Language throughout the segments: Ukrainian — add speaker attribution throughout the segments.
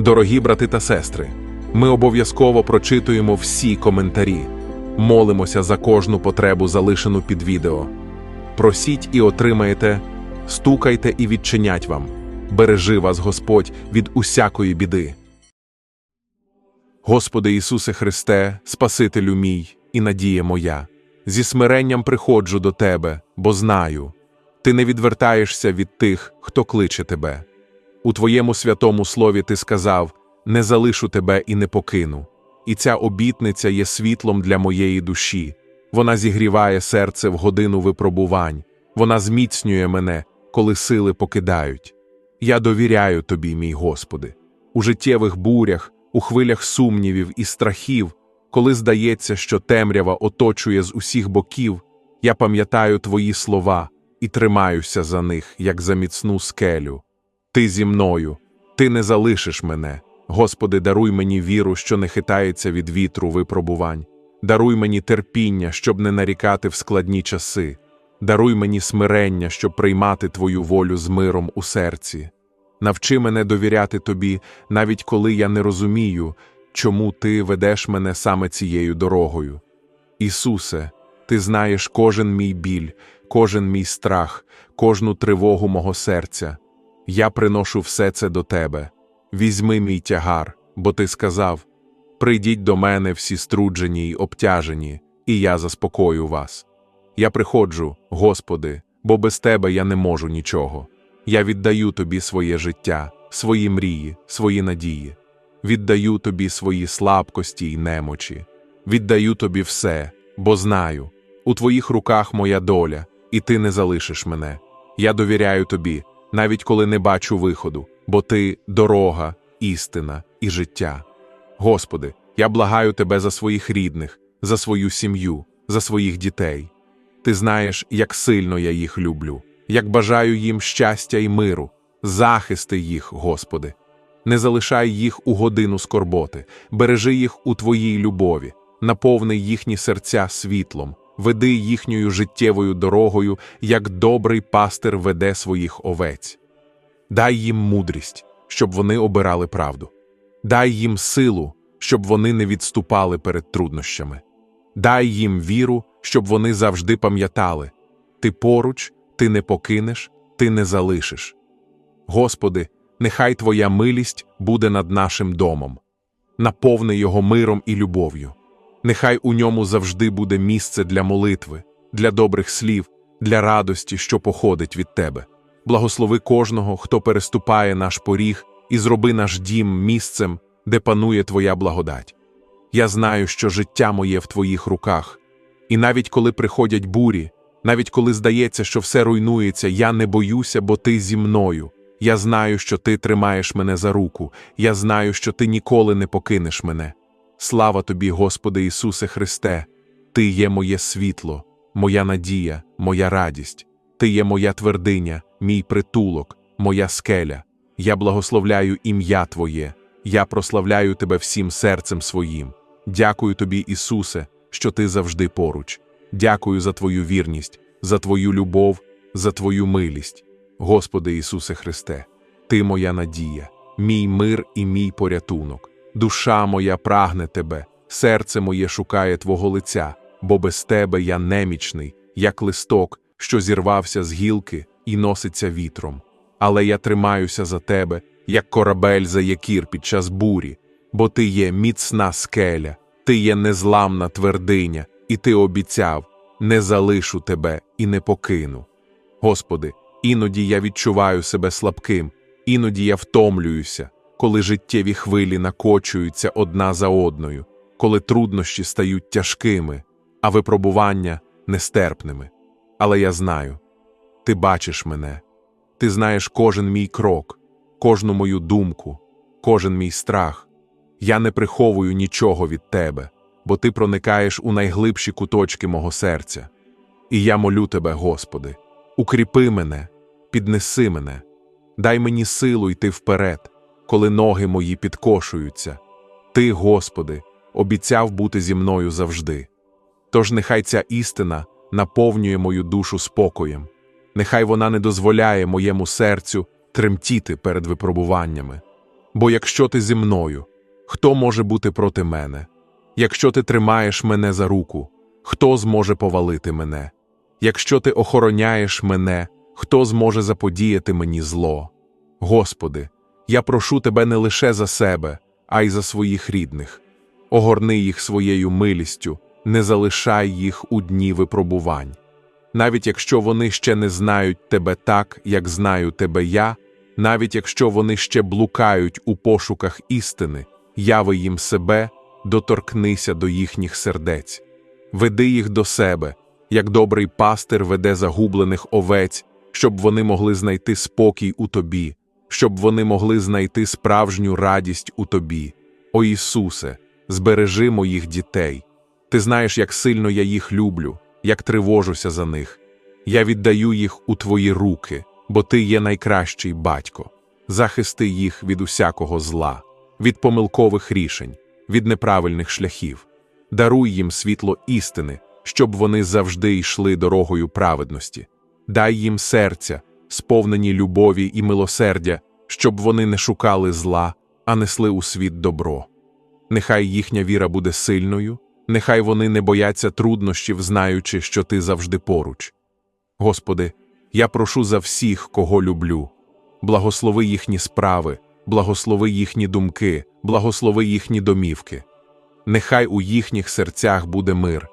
Speaker 1: Дорогі брати та сестри, ми обов'язково прочитуємо всі коментарі, молимося за кожну потребу, залишену під відео. Просіть і отримаєте, стукайте і відчинять вам. Бережи вас Господь від усякої біди. Господи Ісусе Христе, Спасителю мій і надія моя, зі смиренням приходжу до Тебе, бо знаю, Ти не відвертаєшся від тих, хто кличе Тебе. У Твоєму святому слові Ти сказав: Не залишу Тебе і не покину. І ця обітниця є світлом для моєї душі. Вона зігріває серце в годину випробувань, вона зміцнює мене, коли сили покидають. Я довіряю Тобі, мій Господи, у життєвих бурях, у хвилях сумнівів і страхів, коли здається, що темрява оточує з усіх боків, я пам'ятаю Твої слова і тримаюся за них, як за міцну скелю. Ти зі мною, ти не залишиш мене. Господи, даруй мені віру, що не хитається від вітру випробувань. Даруй мені терпіння, щоб не нарікати в складні часи. Даруй мені смирення, щоб приймати Твою волю з миром у серці. Навчи мене довіряти Тобі, навіть коли я не розумію, чому Ти ведеш мене саме цією дорогою. Ісусе, Ти знаєш кожен мій біль, кожен мій страх, кожну тривогу мого серця. Я приношу все це до Тебе. Візьми мій тягар, бо Ти сказав: Прийдіть до мене всі струджені й обтяжені, і я заспокою вас. Я приходжу, Господи, бо без Тебе я не можу нічого. Я віддаю Тобі своє життя, свої мрії, свої надії, віддаю Тобі свої слабкості й немочі, віддаю Тобі все, бо знаю, у Твоїх руках моя доля, і Ти не залишиш мене. Я довіряю Тобі, навіть коли не бачу виходу, бо Ти дорога, істина і життя. Господи, я благаю Тебе за своїх рідних, за свою сім'ю, за своїх дітей. Ти знаєш, як сильно я їх люблю, як бажаю їм щастя і миру, захисти їх, Господи. Не залишай їх у годину скорботи, бережи їх у Твоїй любові, наповни їхні серця світлом, веди їхньою життєвою дорогою, як добрий пастир веде своїх овець. Дай їм мудрість, щоб вони обирали правду. Дай їм силу, щоб вони не відступали перед труднощами. Дай їм віру, щоб вони завжди пам'ятали ти поруч, ти не покинеш, ти не залишиш. Господи, нехай Твоя милість буде над нашим домом, наповни його миром і любов'ю. Нехай у ньому завжди буде місце для молитви, для добрих слів, для радості, що походить від Тебе. Благослови кожного, хто переступає наш поріг, і зроби наш дім місцем, де панує Твоя благодать. Я знаю, що життя моє в Твоїх руках, і навіть коли приходять бурі, навіть коли здається, що все руйнується, я не боюся, бо ти зі мною. Я знаю, що ти тримаєш мене за руку, я знаю, що ти ніколи не покинеш мене. Слава тобі, Господи Ісусе Христе, Ти є моє світло, моя надія, моя радість, Ти є моя твердиня, мій притулок, моя скеля. Я благословляю ім'я Твоє, я прославляю Тебе всім серцем своїм. Дякую тобі, Ісусе, що ти завжди поруч. Дякую за Твою вірність, за Твою любов, за Твою милість. Господи Ісусе Христе, Ти моя надія, мій мир і мій порятунок. Душа моя прагне Тебе, серце моє шукає Твого лиця, бо без Тебе я немічний, як листок, що зірвався з гілки і носиться вітром. Але я тримаюся за Тебе, як корабель за якір під час бурі, бо Ти є міцна скеля, Ти є незламна твердиня, і Ти обіцяв не залишу Тебе і не покину. Господи, іноді я відчуваю себе слабким, іноді я втомлююся, коли життєві хвилі накочуються одна за одною, коли труднощі стають тяжкими, а випробування нестерпними. Але я знаю, ти бачиш мене, ти знаєш кожен мій крок, кожну мою думку, кожен мій страх. Я не приховую нічого від тебе, бо ти проникаєш у найглибші куточки мого серця. І я молю тебе, Господи, укріпи мене, піднеси мене, дай мені силу йти вперед, коли ноги мої підкошуються. Ти, Господи, обіцяв бути зі мною завжди. Тож нехай ця істина наповнює мою душу спокоєм, нехай вона не дозволяє моєму серцю тремтіти перед випробуваннями. Бо якщо ти зі мною, хто може бути проти мене? Якщо ти тримаєш мене за руку, хто зможе повалити мене? Якщо ти охороняєш мене, хто зможе заподіяти мені зло? Господи, я прошу тебе не лише за себе, а й за своїх рідних. Огорни їх своєю милістю, не залишай їх у дні випробувань. Навіть якщо вони ще не знають тебе так, як знаю тебе я, навіть якщо вони ще блукають у пошуках істини, яви їм себе, доторкнися до їхніх сердець, веди їх до себе, як добрий пастир веде загублених овець, щоб вони могли знайти спокій у тобі, щоб вони могли знайти справжню радість у тобі. О Ісусе, збережи моїх дітей. Ти знаєш, як сильно я їх люблю, як тривожуся за них. Я віддаю їх у твої руки, бо ти є найкращий батько. Захисти їх від усякого зла, від помилкових рішень, від неправильних шляхів. Даруй їм світло істини, щоб вони завжди йшли дорогою праведності. Дай їм серця, сповнені любові і милосердя, щоб вони не шукали зла, а несли у світ добро. Нехай їхня віра буде сильною, нехай вони не бояться труднощів, знаючи, що ти завжди поруч. Господи, я прошу за всіх, кого люблю. Благослови їхні справи, благослови їхні думки, благослови їхні домівки. Нехай у їхніх серцях буде мир,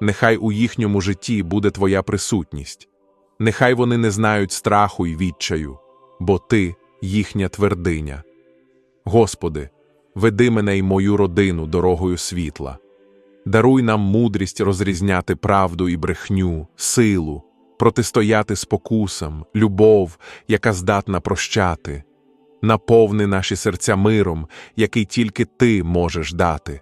Speaker 1: нехай у їхньому житті буде Твоя присутність, нехай вони не знають страху й відчаю, бо Ти їхня твердиня. Господи, веди мене й мою родину дорогою світла. Даруй нам мудрість розрізняти правду і брехню, силу, протистояти спокусам, любов, яка здатна прощати. Наповни наші серця миром, який тільки Ти можеш дати.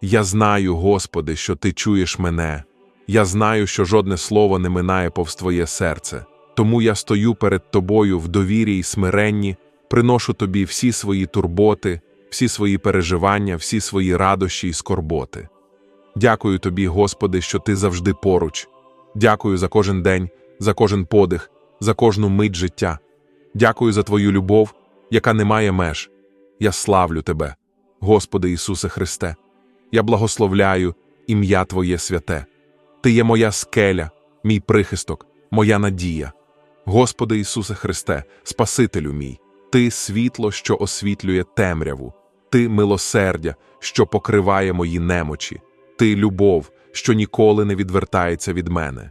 Speaker 1: Я знаю, Господи, що Ти чуєш мене. Я знаю, що жодне слово не минає повз Твоє серце, тому я стою перед Тобою в довірі й смиренні, приношу Тобі всі свої турботи, всі свої переживання, всі свої радощі й скорботи. Дякую Тобі, Господи, що Ти завжди поруч. Дякую за кожен день, за кожен подих, за кожну мить життя. Дякую за Твою любов, яка не має меж. Я славлю Тебе, Господи Ісусе Христе. Я благословляю ім'я Твоє святе. Ти є моя скеля, мій прихисток, моя надія. Господи Ісусе Христе, Спасителю мій, Ти світло, що освітлює темряву, Ти милосердя, що покриває мої немочі, Ти любов, що ніколи не відвертається від мене.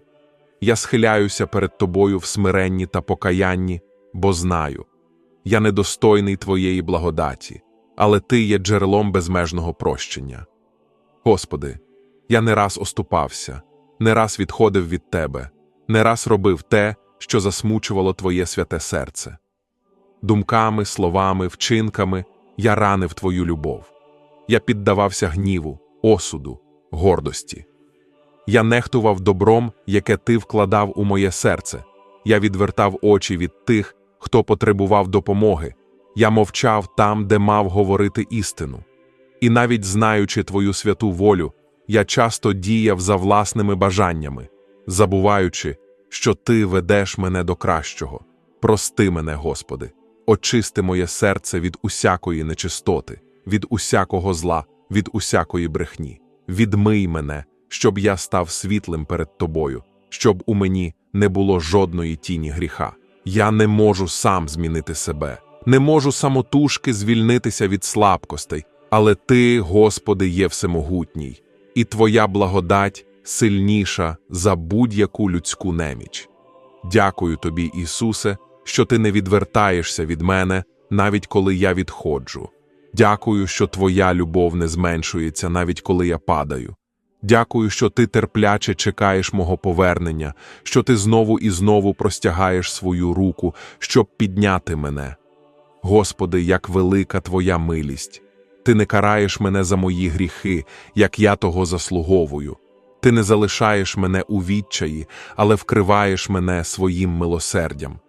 Speaker 1: Я схиляюся перед Тобою в смиренні та покаянні, бо знаю, я недостойний Твоєї благодаті, але Ти є джерелом безмежного прощення. Господи, я не раз оступався, не раз відходив від Тебе, не раз робив те, що засмучувало Твоє святе серце. Думками, словами, вчинками я ранив Твою любов. Я піддавався гніву, осуду, гордості. Я нехтував добром, яке Ти вкладав у моє серце. Я відвертав очі від тих, хто потребував допомоги. Я мовчав там, де мав говорити істину. І навіть знаючи Твою святу волю, я часто діяв за власними бажаннями, забуваючи, що Ти ведеш мене до кращого. Прости мене, Господи, очисти моє серце від усякої нечистоти, від усякого зла, від усякої брехні. Відмий мене, щоб я став світлим перед Тобою, щоб у мені не було жодної тіні гріха. Я не можу сам змінити себе, не можу самотужки звільнитися від слабкостей, але Ти, Господи, є всемогутній, і Твоя благодать сильніша за будь-яку людську неміч. Дякую Тобі, Ісусе, що Ти не відвертаєшся від мене, навіть коли я відходжу. Дякую, що Твоя любов не зменшується, навіть коли я падаю. Дякую, що ти терпляче чекаєш мого повернення, що ти знову і знову простягаєш свою руку, щоб підняти мене. Господи, як велика Твоя милість! Ти не караєш мене за мої гріхи, як я того заслуговую. Ти не залишаєш мене у відчаї, але вкриваєш мене своїм милосердям.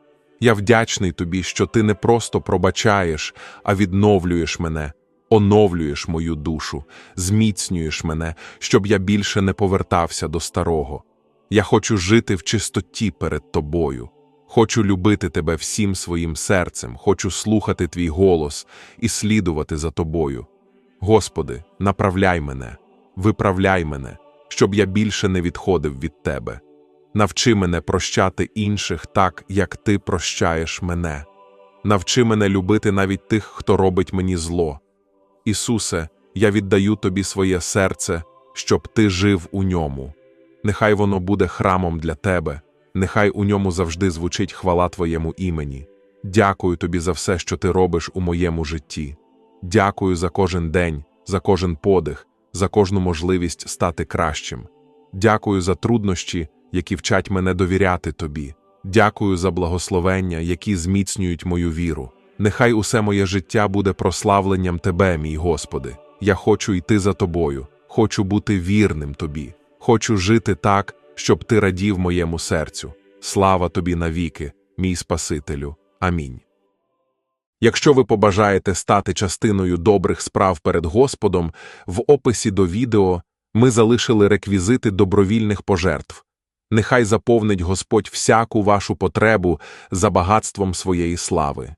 Speaker 1: Я вдячний тобі, що ти не просто пробачаєш, а відновлюєш мене, оновлюєш мою душу, зміцнюєш мене, щоб я більше не повертався до старого. Я хочу жити в чистоті перед тобою. Хочу любити тебе всім своїм серцем, хочу слухати твій голос і слідувати за тобою. Господи, направляй мене, виправляй мене, щоб я більше не відходив від тебе. Навчи мене прощати інших так, як ти прощаєш мене. Навчи мене любити навіть тих, хто робить мені зло. Ісусе, я віддаю тобі своє серце, щоб ти жив у ньому. Нехай воно буде храмом для тебе, нехай у ньому завжди звучить хвала Твоєму імені. Дякую тобі за все, що ти робиш у моєму житті. Дякую за кожен день, за кожен подих, за кожну можливість стати кращим. Дякую за труднощі, які вчать мене довіряти тобі. Дякую за благословення, які зміцнюють мою віру. Нехай усе моє життя буде прославленням Тебе, мій Господи. Я хочу йти за Тобою, хочу бути вірним Тобі, хочу жити так, щоб Ти радів моєму серцю. Слава Тобі навіки, мій Спасителю. Амінь. Якщо ви побажаєте стати частиною добрих справ перед Господом, в описі до відео ми залишили реквізити добровільних пожертв. Нехай заповнить Господь всяку вашу потребу за багатством своєї слави.